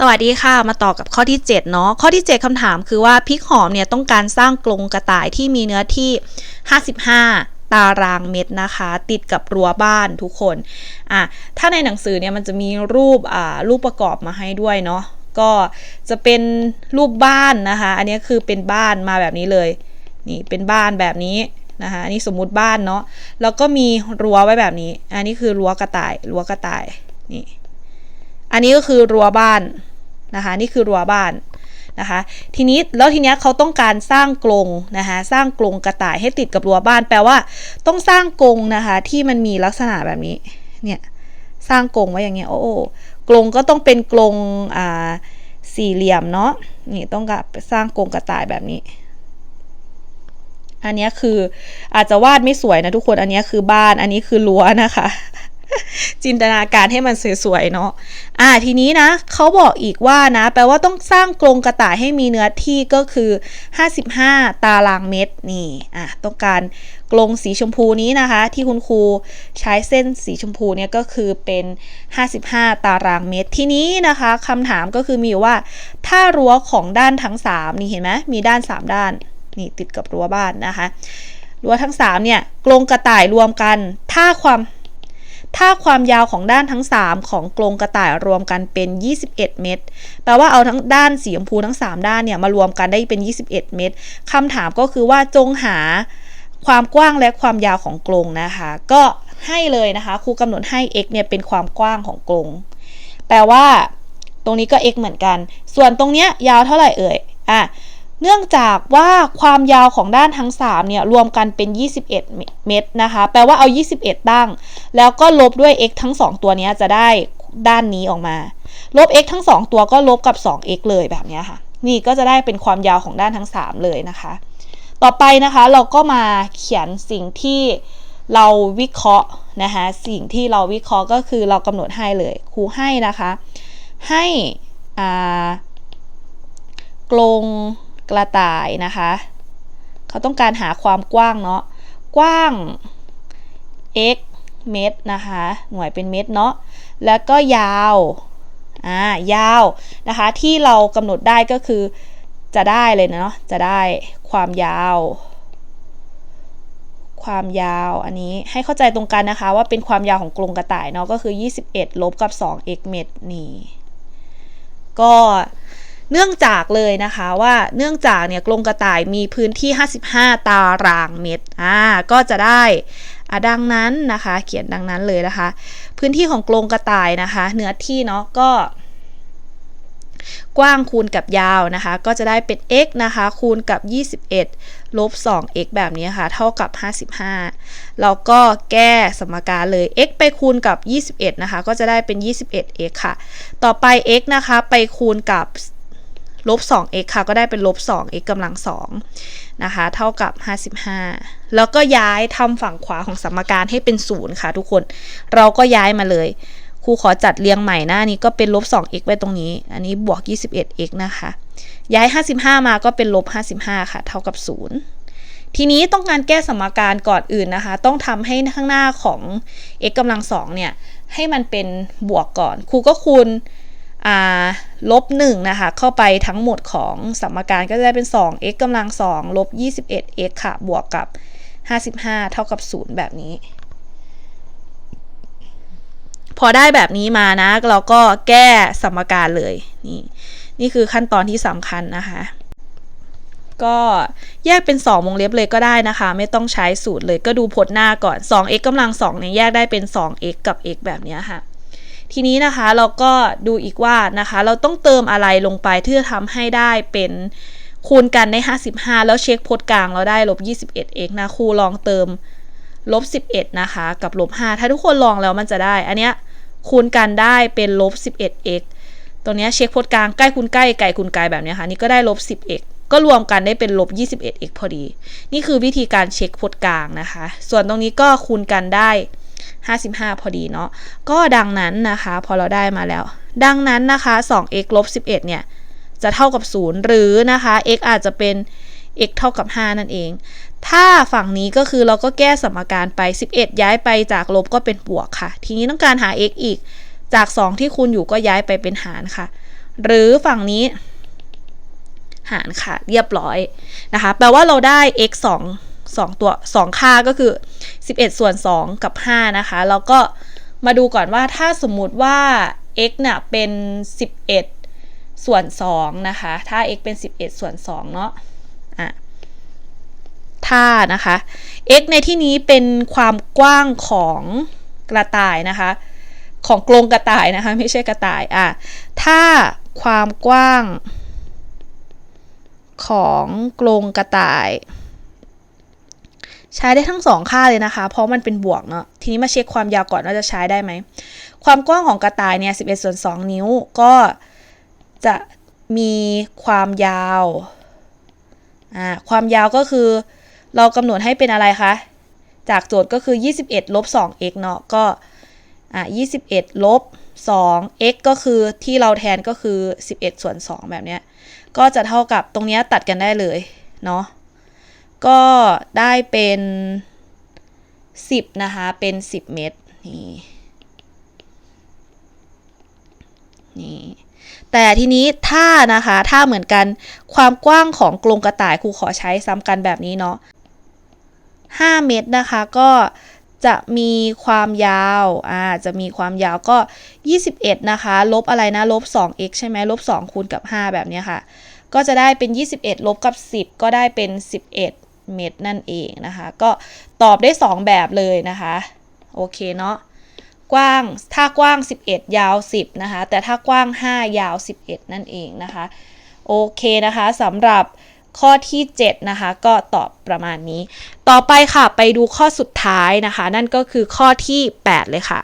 สวัสดีค่ะ มาต่อกับข้อที่ 7 เนาะ ข้อที่ 7คำถามคือว่าพริกหอมเนี่ยต้องการสร้างกรงกระต่ายที่มีเนื้อที่ 55 ตารางเมตรนะคะ ติดกับรั้วบ้านทุกคน อะ ถ้าในหนังสือเนี่ยมันจะมีรูป อ่า รูปประกอบมาให้ด้วยเนาะ ก็จะเป็นรูปบ้านนะคะ อันนี้คือเป็นบ้านมาแบบนี้เลย นี่เป็นบ้านแบบนี้นะคะอันนี้สมมุติบ้านเนาะ แล้วก็มีรั้วไว้แบบนี้ อันนี้คือรั้วกระต่าย รั้วกระต่าย นี่ อันนี้ก็คือรั้วบ้าน นะคะนี่คือรั้วบ้านนะคะทีนี้แล้วทีนี้เขาต้องการสร้างกรงนะคะสร้างกรงกระต่ายให้ติดกับรั้วบ้าน แปลว่า ต้องสร้างกรงนะคะที่มันมีลักษณะแบบนี้เนี่ยสร้างกรงไว้อย่างเงี้ยโอ้กรงก็ต้องเป็นกรงอ่าสี่เหลี่ยมเนาะนี่ต้องการสร้างกรงกระต่ายแบบนี้ อันนี้คืออาจจะวาดไม่สวยนะทุกคนอันนี้คือบ้านอันนี้คือรั้วนะคะ จินตนาการให้มันสวยๆเนาะอ่าทีนี้นะเขาบอกอีกว่านะ แปลว่าต้องสร้างกรงกระต่ายให้มีเนื้อที่ก็คือ 55 ตารางเมตรนี่อะต้องการกรงสีชมพูนี้นะคะ ที่คุณครูใช้เส้นสีชมพูเนี่ยก็คือเป็น 55 ตารางเมตร ทีนี้นะคะคำถามก็คือมีว่า ถ้ารั้วของด้านทั้ง 3 นี่เห็นไหมมีด้าน 3 ด้านนี่ติดกับรั้วบ้านนะคะรั้วทั้ง 3 เนี่ยกรงกระต่ายรวมกัน ถ้าความ ถ้าความยาวของด้านทั้ง 3 ของกรงกระต่ายรวมกันเป็น 21 เมตร แปลว่าเอาทั้งด้านสีชมพูทั้ง 3 ด้านเนี่ยมารวมกันได้เป็น 21 เมตรคำถามก็คือว่าจงหาความกว้างและความยาวของกรงนะคะ ก็ให้เลยนะคะครูกำหนดให้ x เนี่ยเป็นความกว้างของกรงแปลว่า ตรงนี้ก็ x เหมือนกัน ส่วนตรงเนี้ยยาวเท่าไหร่เอ่ยอะ เนื่องจากว่าความยาวของด้านทั้ง3เนี่ยรวมกันเป็น 21 เมตรนะคะ แปลว่าเอา 21 ตั้ง แล้วก็ลบด้วย x ทั้ง 2 ตัวนี้จะได้ด้านนี้ออกมา ลบ x ทั้ง 2 ตัวก็ลบกับ 2x เลยแบบนี้ค่ะ นี่ก็จะได้เป็นความยาวของด้านทั้ง 3 เลยนะคะ ต่อไปนะคะเราก็มาเขียนสิ่งที่เราวิเคราะห์นะคะสิ่งที่เราวิเคราะห์ก็คือเรากำหนดให้เลยครูให้นะคะ ให้อ่ากลง กระต่ายนะคะ เขาต้องการหาความกว้างเนาะ กว้าง x เมตรนะคะ หน่วยเป็นเมตรเนาะ แล้วก็ยาว อ่า ยาวนะคะ ที่เรากำหนดได้ก็คือจะได้เลยเนาะ จะได้ความยาว ความยาว อันนี้ให้เข้าใจตรงกันนะคะ ว่าเป็นความยาวของกรงกระต่ายเนาะ ก็คือ 21 ลบกับ 2x เมตรนี่ ก็ เนื่องจากเลยนะคะว่าเนื่องจากเนี่ยกรงกระต่ายมีพื้นที่ 55 ตารางเมตรอ่าก็จะได้อดังนั้นนะคะ เขียนดังนั้นเลยนะคะ พื้นที่ของกรงกระต่ายนะคะ เนื้อที่เนาะก็ กว้างคูณกับยาวนะคะ ก็จะได้เป็น x นะคะ คูณกับ 21 ลบ 2x แบบนี้ค่ะ เท่ากับ 55 แล้วก็แก้สมการเลย x ไปคูณกับ 21 นะคะ ก็จะได้เป็น 21x ค่ะ ต่อไป x นะคะ ไปคูณกับ ลบ 2x ค่ะ ก็ได้เป็นลบ 2x กำลัง2นะคะ เท่ากับ 55 แล้วก็ย้ายทำฝั่งขวาของสมการให้เป็น 0 ค่ะทุกคน เราก็ย้ายมาเลย ครูขอจัดเรียงใหม่หน้านี้ก็เป็นลบ 2x ไว้ตรงนี้ อันนี้บวก 21x นะคะ ย้าย 55 มาก็เป็นลบ 55 ค่ะ เท่ากับ 0 ทีนี้ต้องการแก้สมการก่อนอื่นนะคะ ต้องทำให้ข้างหน้าของ x กำลัง2เนี่ย ให้มันเป็นบวกก่อน ครูก็คูณ ลบ1นะคะ เข้าไปทั้งหมดของสมการก็จะได้เป็น 2x กำลัง2ลบ 21x ค่ะ บวกกับ 55 เท่ากับ 0 แบบนี้ พอได้แบบนี้มานะ เราก็แก้สมการเลย นี่นี่คือขั้นตอนที่สำคัญนะคะ ก็แยกเป็น 2 วงเล็บเลยก็ได้นะคะ ไม่ต้องใช้สูตรเลยก็ดูพจน์หน้าก่อน 2x กำลัง2เนี่ยแยกได้เป็น 2x กับ x แบบนี้ค่ะ ทีนี้นะคะเราก็ดูอีกว่านะคะ เราต้องเติมอะไรลงไปที่จะทำให้ได้เป็นคูณกันได้ 55 แล้วเช็คพจน์กลางเราได้ลบ 21x นะครูลองเติมลบ 11 นะคะ กับลบ 5 ถ้าทุกคนลองแล้วมันจะได้ อันเนี้ยคูณกันได้เป็นลบ 11x ตัวนี้เช็คพจน์กลางใกล้คูณใกล้ไกลคูณไกลแบบนี้ค่ะ นี่ก็ได้ลบ 10x ก็รวมกันได้เป็นลบ 21x พอดี นี่คือวิธีการเช็คพจน์กลางนะคะ ส่วนตรงนี้ก็คูณกันได้ 55 พอดีเนาะก็ดังนั้นนะคะ พอเราได้มาแล้ว ดังนั้นนะคะ 2x ลบ11 เนี่ย จะเท่ากับ 0 หรือนะคะ x อาจจะเป็น x เท่ากับ 5 นั่นเอง ถ้าฝั่งนี้ก็คือเราก็แก้สมการไป 11 ย้ายไปจากลบก็เป็นบวกค่ะ ทีนี้ต้องการหา x อีก จาก 2 ที่คูณอยู่ก็ย้ายไปเป็นหารค่ะ หรือฝั่งนี้หารค่ะ เรียบร้อยนะคะ แปลว่าเราได้ x 2 2 ตัว 2 ค่าก็คือ 11 ส่วน 2 กับ 5 นะคะ แล้วก็มาดูก่อนว่าถ้าสมมุติว่า x เนี่ยเป็น 11 ส่วน 2 นะคะ ถ้า x เป็น 11 ส่วน 2 เนาะอะถ้านะคะ x ในที่นี้เป็นความกว้างของกระต่ายนะคะ ของกรงกระต่ายนะคะ ไม่ใช่กระต่ายอะถ้าความกว้างของกรงกระต่าย ใช้ได้ทั้งสองค่าเลยนะคะ เพราะมันเป็นบวกเนาะ ทีนี้มาเช็คความยาวก่อนว่าจะใช้ได้ไหม ความกว้างของกระต่ายเนี่ย 11 ส่วน 2 นิ้ว ก็จะมีความยาว อ่า ความยาวก็คือเรากำหนดให้เป็นอะไรคะ จากโจทย์ก็คือ 21 ลบ 2x เนาะ ก็ อ่า21 ลบ 2x ก็คือที่เราแทนก็คือ 11 ส่วน 2 แบบเนี้ย ก็จะเท่ากับตรงเนี้ยตัดกันได้เลย เนาะ ก็ได้เป็น 10 นะคะ เป็น 10 เมตรนี่ นี่ แต่ทีนี้ถ้านะคะ ถ้าเหมือนกัน ความกว้างของกรงกระต่ายครูขอใช้ซ้ำกันแบบนี้เนาะ5เมตรนะคะ ก็จะมีความยาว อ่า จะมีความยาวก็ 21 นะคะ ลบอะไรนะ ลบ 2x ใช่ไหมลบ 2 คูณกับ 5 แบบนี้ค่ะ ก็จะได้เป็น 21 ลบกับ 10 ก็ได้เป็น 11 เมตรนั่นเองนะคะ ก็ตอบได้ 2 แบบเลยนะคะ โอเคเนาะกว้างถ้ากว้าง 11 ยาว 10 นะคะ แต่ถ้ากว้าง 5 ยาว 11 นั่นเองนะคะ โอเคนะคะสำหรับข้อที่ 7 นะคะ ก็ตอบประมาณนี้ ต่อไปค่ะไปดูข้อสุดท้ายนะคะ นั่นก็คือข้อที่ 8 เลยค่ะ